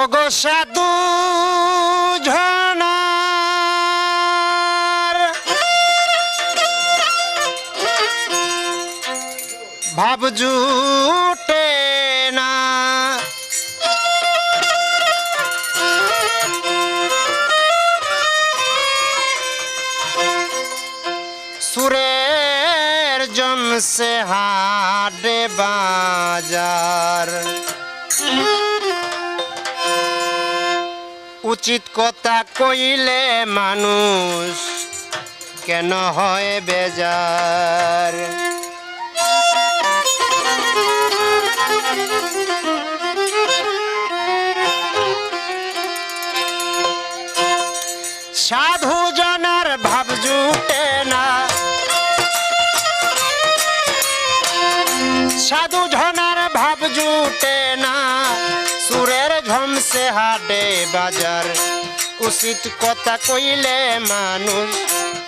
ওগো সাধু ঝনার। ভাব জুটে না। সুরের জমসে হাডে বাজার। উচিত কথা কইলে মানুষ কেন হয় বেজার? সাধু ঝমসে হাটে বাজার উচিত কথা কইলে মানুষ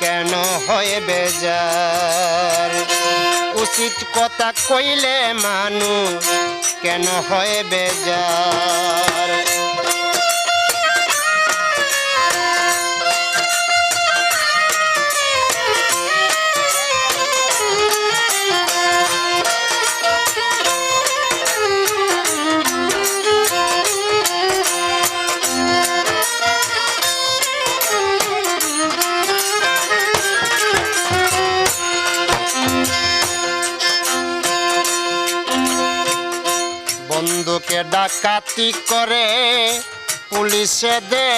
কেন হয় বেজার উচিত কথা কইলে মানুষ কেন হয় বেজার ডাকাতি করে পুলিশে দে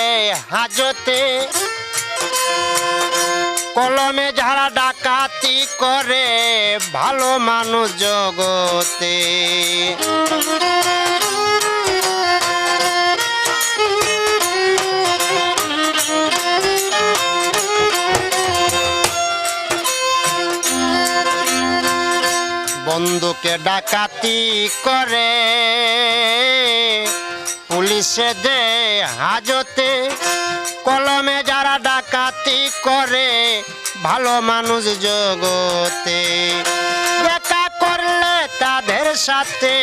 হাজতে। কলমে যারা ডাকাতি করে, ভালো মানুষ জগতে। বন্ধুকে ডাকাতি করে পুলিশে দে হাজতে। কলমে যারা ডাকাতি করে, ভালো মানুষ জগতে। দেখা করলে তাদের সাথে।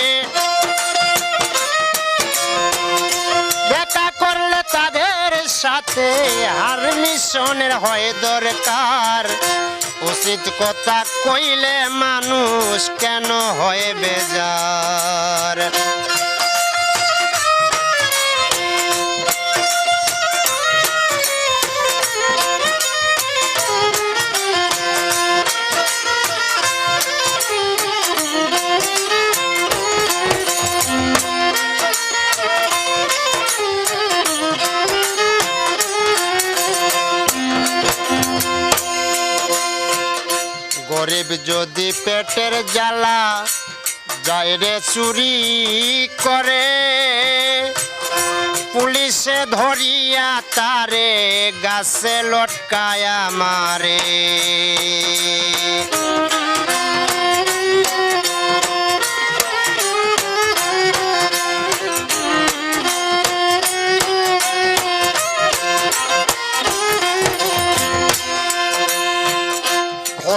দেখা করলে তাদের সাথে, আর মিশনের হয় দরকার। উচিত কথা কইলে মানুষ কেন হয় বেজার? গরিব যদি পেটের জ্বালা যায় রে চুরি করে পুলিশে ধরিয়া তারে গাছে লটকায়া মারে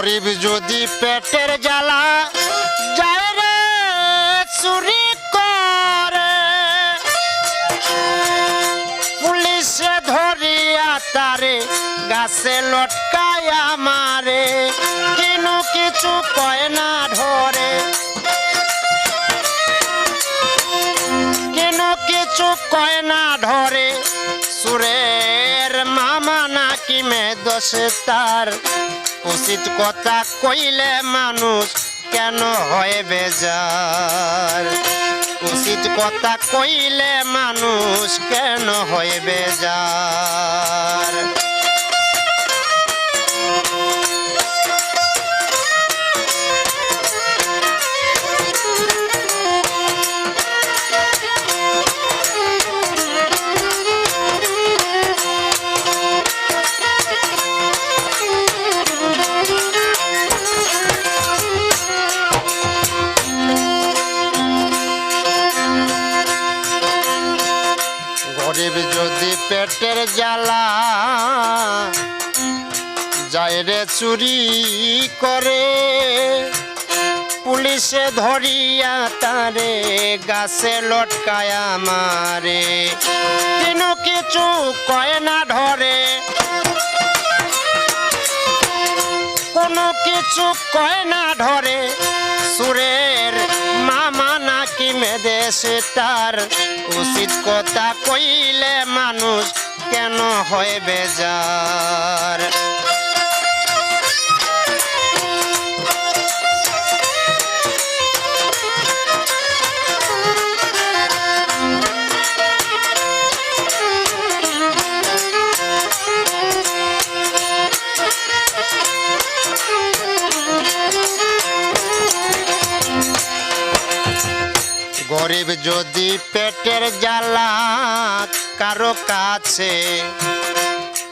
গরিব যদি পেটের জ্বালা যায় রে, চুরি করে। পুলিশে ধরিয়া তারে, গাছে লটকায়া মারে। কিনু কিছু কয় না ধরে। কিনু কিছু কয় না ধরে। সুরের মামা নাকি মে দোষে তার। উচিত কথা কইলে মানুষ কেন হয় বেজার? উচিত কথা কইলে মানুষ কেন হয় বেজার? যায় রে চুরি করে। পুলিশে ধরিয়া তারে, গাছে লটকায়া মারে কিনু কিছু কয় না ধরে। কোনো কিছু কয় না ধরে। সুরের মামা নাকি মেদেশে তার। উচিত কথা কইলে মানুষ কেন হয় বেজার? গরিব যদি পেটের জ্বালা কারও কাছে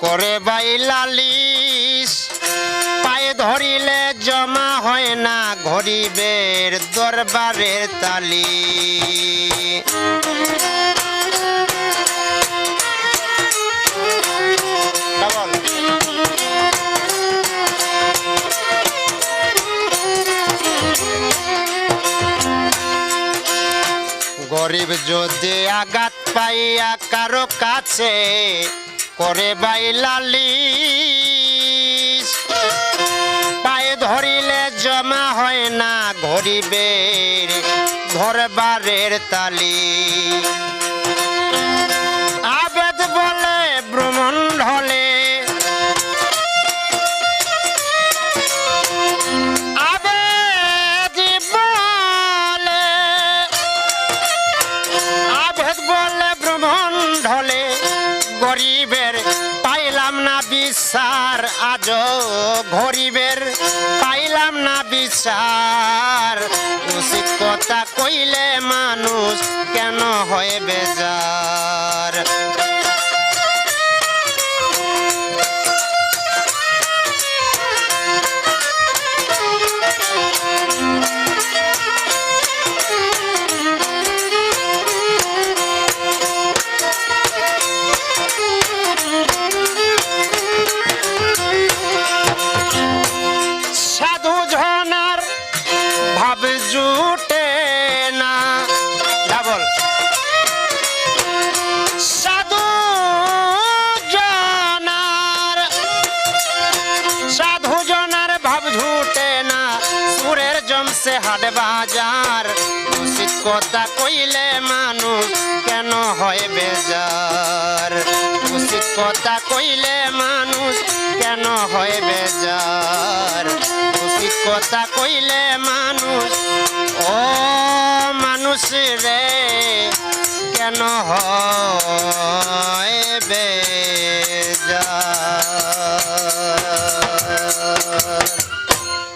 করে বাই লালিস পায়ে ধরিলে জমা হয় না গরিবের দরবারের তালি গরিব যদি আঘাত পাইয়া কারও কাছে করে বাই লালিশ। পায়ে ধরিলে জমা হয় না গরিবের ধরবারের তালি। আবেদ বলে ভ্রমণ ঢলে। আবেদ বিচার আজ গরিবের পাইলাম না বিচার। উচিত কথা কইলে মানুষ জমছে হাট বাজার। উচিত কথা কইলে মানুষ কেন হয় বেজার? উচিত কথা কইলে মানুষ কেন হয় বেজার? উচিত কথা কইলে মানুষ, ও মানুষ রে, কেন হয় বেজার?